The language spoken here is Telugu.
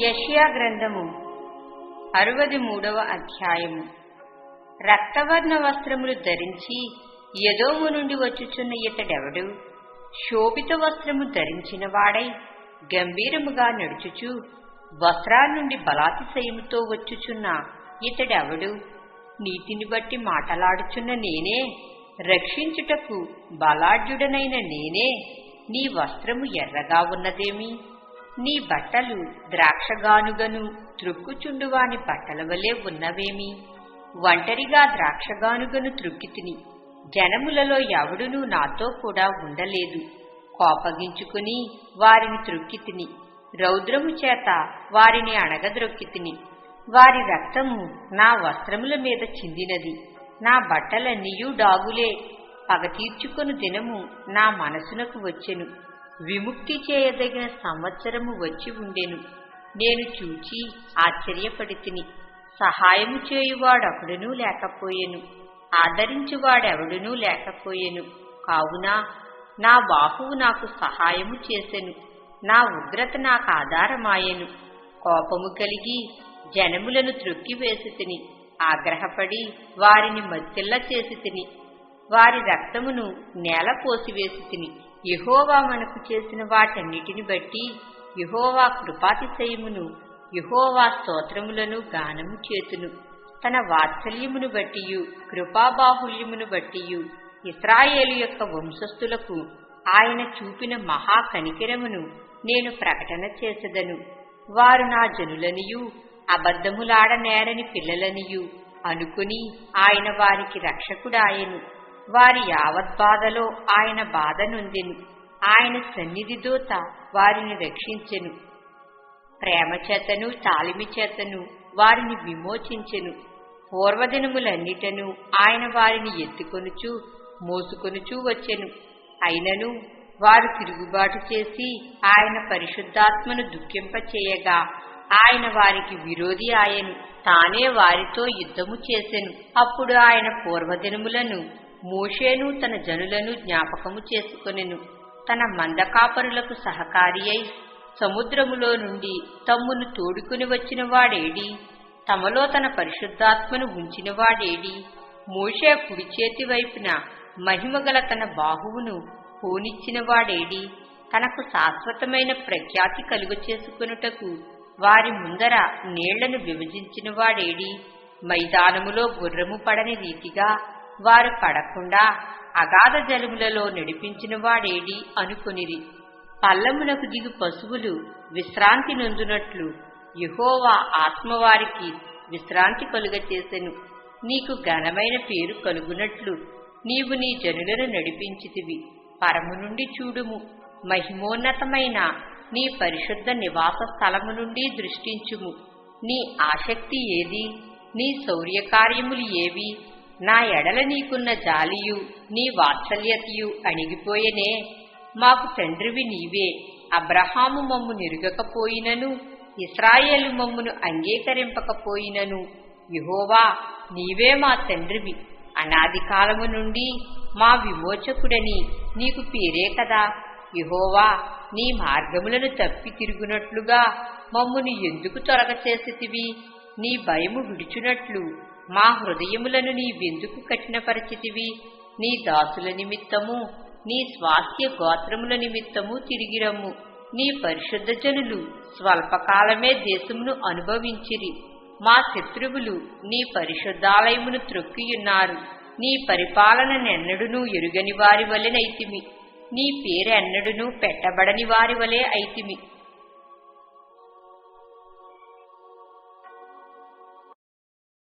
యషియా గ్రంథము అరవది మూడవ అధ్యాయము. రక్తవర్ణ వస్త్రములు ధరించి యదోము నుండి వచ్చుచున్న ఇతడెవడు? శోభిత వస్త్రము ధరించిన వాడై గంభీరముగా నడుచుచు వస్త్రాల నుండి బలాతిశయముతో వచ్చుచున్న ఇతడెవడు? నీతిని బట్టి మాటలాడుచున్న నేనే రక్షించుటకు బలాఢ్యుడనైన నేనే. నీ వస్త్రము ఎర్రగా ఉన్నదేమి? నీ బట్టలు ద్రాక్షగానుగను త్రుక్కుచుండువాని బట్టల వలె ఉన్నవేమి? ఒంటరిగా ద్రాక్షగానుగను త్రుక్కితిని జనములలో ఎవడునూ నాతో కూడా ఉండలేదు. కోపగించుకుని వారిని త్రుక్కితిని రౌద్రము చేత వారిని అణగద్రొక్కితిని వారి రక్తము నా వస్త్రముల మీద చిందినది. నా బట్టలన్నీయూ డాగులే. పగతీర్చుకొని దినము నా మనసునకు వచ్చెను. విముక్తి చేయదగిన సంవత్సరము వచ్చి ఉండెను. నేను చూచి ఆశ్చర్యపడి తిని సహాయము చేయువాడొకడునూ లేకపోయెను. ఆదరించువాడెవడునూ లేకపోయెను. కావున నా బాహువు నాకు సహాయము చేసెను. నా ఉగ్రత నాకు ఆధారమాయెను. కోపము కలిగి జనములను త్రొక్కివేసి తిని ఆగ్రహపడి వారిని మత్తిల్ల చేసి తిని వారి రక్తమును నేల పోసివేసి తిని. యహోవా మనకు చేసిన వాటన్నిటిని బట్టి యహోవా కృపాతిశయమును యహోవా స్తోత్రములను గానము చేతును. తన వాత్సల్యమును బట్టియు కృపాబాహుల్యమును బట్టియు ఇస్రాయేలు యొక్క వంశస్థులకు ఆయన చూపిన మహా కనికిరమును నేను ప్రకటన చేసెదను. వారు నా జనులనియు అబద్ధములాడనేరని పిల్లలనియు అనుకుని ఆయన వారికి రక్షకుడాయను. వారి యావత్ బాధలో ఆయన బాధ నొందెను ఆయన సన్నిధి దూత వారిని రక్షించెను. ప్రేమ చేతను తాలిమి చేతను వారిని విమోచించెను. పూర్వదినములన్నిటను ఆయన వారిని ఎత్తుకొనుచు మోసుకొనుచూ వచ్చెను. అయినను వారు తిరుగుబాటు చేసి ఆయన పరిశుద్ధాత్మను దుఃఖింపచేయగా ఆయన వారికి విరోధి ఆయను. తానే వారితో యుద్ధము చేసెను. అప్పుడు ఆయన పూర్వదినములను మోషేను తన జనులను జ్ఞాపకము చేసుకొనెను. తన మందకాపరులకు సహకారి అయి సముద్రములో నుండి తమ్మును తోడుకుని వచ్చిన వాడేడి? తమలో తన పరిశుద్ధాత్మను ఉంచిన వాడేడి? మోషే కుడి చేతి వైపున మహిమగల తన బాహువును పోనిచ్చిన వాడేడి? తనకు శాశ్వతమైన ప్రఖ్యాతి కలుగు చేసుకునుటకు వారి ముందర నీళ్ళను విభజించిన వాడేడి? మైదానములో గుర్రము పడని రీతిగా వారు పడకుండా అగాధ జలుబులలో నడిపించిన వాడేడి అనుకొనిరి. పల్లమునకు దిగు పశువులు విశ్రాంతి నొందునట్లు యహోవా ఆత్మవారికి విశ్రాంతి కలుగచేసెను నీకు ఘనమైన పేరు కలుగునట్లు నీవు నీ జనులను నడిపించితివి. పరము నుండి చూడుము. మహిమోన్నతమైన నీ పరిశుద్ధ నివాస స్థలము నుండి దృష్టించుము. నీ ఆసక్తి ఏది? నీ శౌర్యకార్యములు ఏవి? నా ఎడల నీకున్న జాలియు నీ వాత్సల్యతయు అణిగిపోయెనే. మాకు తండ్రివి నీవే. అబ్రహాము మమ్ము నిరుగకపోయినను ఇస్రాయేలు మమ్మును అంగీకరింపకపోయినను. యహోవా నీవే మా తండ్రివి. అనాది కాలము నుండి మా విమోచకుడని నీకు పేరే కదా. యహోవా నీ మార్గములను తప్పి తిరుగునట్లుగా మమ్ముని ఎందుకు త్వరగ చేసితివి? నీ భయము విడుచునట్లు. మా హృదయములను నీవెందుకు కఠినపరచితివి? నీ దాసుల నిమిత్తము నీ స్వాస్థ్య గోత్రముల నిమిత్తము తిరిగిరమ్ము. నీ పరిశుద్ధ జనులు స్వల్పకాలమే దేశమును అనుభవించిరి. మా శత్రువులు నీ పరిశుద్ధాలయమును త్రొక్కియున్నారు. నీ పరిపాలననెన్నడునూ ఎరుగని వారి వలెనైతిమి నీ పేరెన్నడునూ పెట్టబడని వారి వలె అయితిమి.